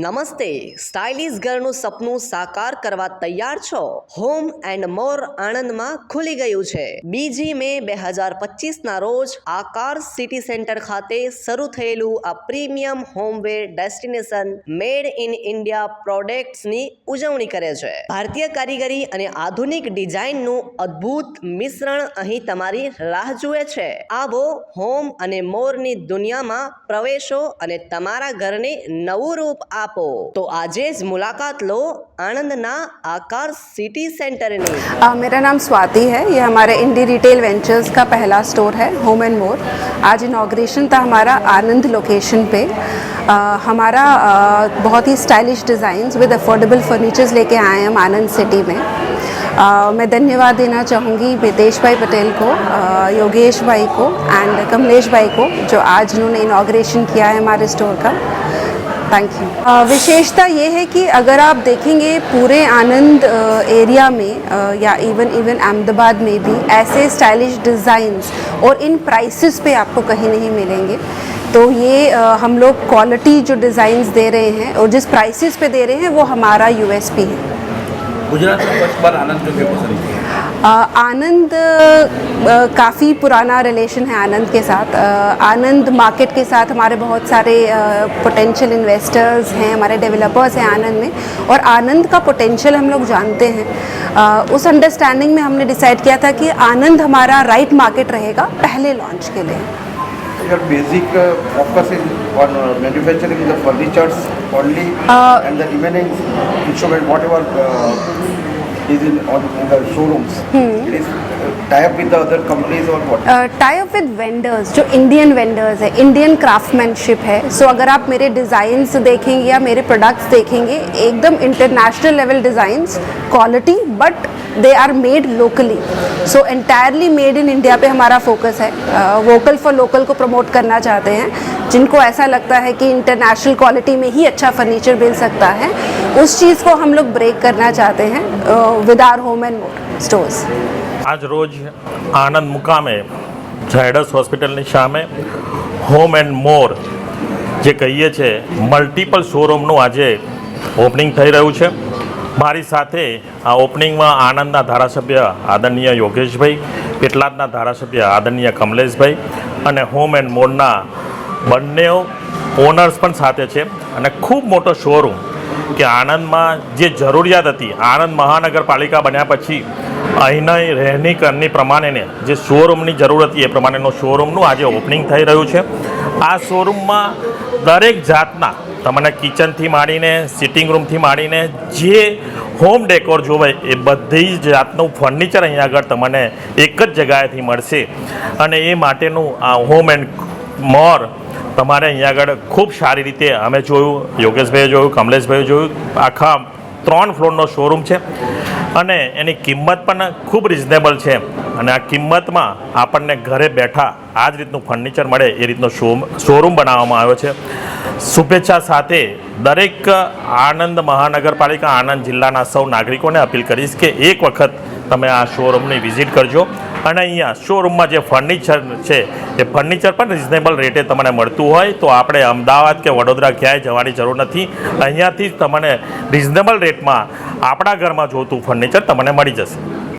નમસ્તે સ્ટાઇલિશ ઘરનું સપનું સાકાર કરવા તૈયાર છો હોમ એન્ડ મોર આણંદમાં ખુલી ગયું છે બીજી મે બે હજાર પચીસના રોજ આકાર સિટી સેન્ટર ખાતે શરૂ થયેલું આ premium homeware destination made in India પ્રોડક્ટ્સની ઉજવણી કરે છે ભારતીય કારીગરી અને આધુનિક ડિઝાઇનનું અદ્ભુત મિશ્રણ અહીં તમારી રાહ જુએ છે આવો હોમ અને મોરની દુનિયામાં પ્રવેશો અને તમારા ઘરને નવું રૂપ આ આપો તો આજે જ मुलाकात लो आनंद ना आकार सिटी सेंटर ने मेरा नाम स्वाति है ये हमारे इंडी रिटेल वेंचर्स का पहला स्टोर है होम एंड मोर आज इनाग्रेशन था हमारा आनंद लोकेशन पे आ, हमारा आ, बहुत ही stylish designs with affordable furnitures लेके आए हैं हम आनंद सिटी में आ, मैं धन्यवाद देना चाहूँगी मितेश भाई पटेल को आ, योगेश भाई को एंड कमलेश भाई को जो आज उन्होंने इनाग्रेशन किया है हमारे स्टोर का थैंक यू uh, विशेषता ये है कि अगर आप देखेंगे पूरे आनंद एरिया uh, में uh, या इवन इवन अहमदाबाद में भी ऐसे स्टाइलिश डिज़ाइंस और इन प्राइसेस पे आपको कहीं नहीं मिलेंगे तो ये हम लोग क्वालिटी जो डिज़ाइंस दे रहे हैं और जिस प्राइसेस पे दे रहे हैं वो हमारा यूएसपी है गुजरात में आनंद क्यों पसंद आनंद काफ़ी पुराना रिलेशन है आनंद के साथ आनंद मार्केट के साथ हमारे बहुत सारे पोटेंशियल इन्वेस्टर्स हैं हमारे डेवलपर्स हैं आनंद में और आनंद का पोटेंशियल हम लोग जानते हैं उस अंडरस्टैंडिंग में हमने डिसाइड किया था कि आनंद हमारा राइट मार्केट रहेगा पहले लॉन्च के लिए uh, is in on uh, showrooms. Hmm. It is uh, tie up with the other companies or what? Uh, tie up with vendors, जो इंडियन वेंडर्स है इंडियन क्राफ्टमैनशिप है सो so, अगर आप मेरे डिज़ाइंस देखेंगे या मेरे प्रोडक्ट्स देखेंगे एकदम international level design quality but they are made locally so entirely made in India पे हमारा फोकस है वोकल फॉर लोकल को प्रमोट करना चाहते हैं जिनको ऐसा लगता है कि इंटरनेशनल क्वालिटी में ही अच्छा फर्नीचर मिल सकता है उस चीज़ को हम लोग ब्रेक करना चाहते हैं with our home and stores આજ રોજ આણંદ મુકામે ઝાયડસ હોસ્પિટલની સામે હોમ એન્ડ મોર જે કહીએ છે મલ્ટિપલ શોરૂમનું આજે ઓપનિંગ થઈ રહ્યું છે મારી સાથે આ ઓપનિંગમાં આણંદના ધારાસભ્ય આદરણીય યોગેશભાઈ પેટલાદના ધારાસભ્ય આદરણીય કમલેશભાઈ અને હોમ એન્ડ મોરના બંને ઓનર્સ પણ સાથે છે અને ખૂબ મોટો શોરૂમ કે આણંદમાં જે જરૂરિયાત હતી આણંદ મહાનગરપાલિકા બન્યા પછી અહીંના રહેણી કરની પ્રમાણેને જે શોરૂમની જરૂર હતી એ પ્રમાણેનો શોરૂમનું આજે ઓપનિંગ થઈ રહ્યું છે આ શોરૂમમાં દરેક જાતના તમને કિચનથી માંડીને સિટિંગ રૂમથી માંડીને જે હોમ ડેકોર જોવે એ બધી જ જાતનું ફર્નિચર અહીંયા આગળ તમને એક જ જગ્યાએથી મળશે અને એ માટેનું આ હોમ એન્ડ મોર તમારે અહીંયા આગળ ખૂબ સારી રીતે અમે જોયું યોગેશભાઈએ જોયું કમલેશભાઈએ જોયું આખા ત્રણ ફ્લોરનો શોરૂમ છે અને એની કિંમત પણ ખૂબ રિઝનેબલ છે અને આ કિંમતમાં આપણને ઘરે બેઠા આ જ રીતનું ફર્નિચર મળે એ રીતનો શોરૂમ બનાવવામાં આવ્યો છે શુભેચ્છા સાથે દરેક આણંદ મહાનગરપાલિકા આણંદ જિલ્લાના સૌ નાગરિકોને અપીલ કરીશ કે એક વખત તમે આ શોરૂમની વિઝિટ કરજો અને અહીંયા શોરૂમમાં જે ફર્નિચર છે એ ફર્નિચર પણ રિઝનેબલ રેટે તમને મળતું હોય તો આપણે અમદાવાદ કે વડોદરા ક્યાંય જવાની જરૂર નથી અહીંયાથી જ તમને રિઝનેબલ રેટમાં આપણા ઘરમાં જોતું ફર્નિચર તમને મળી જશે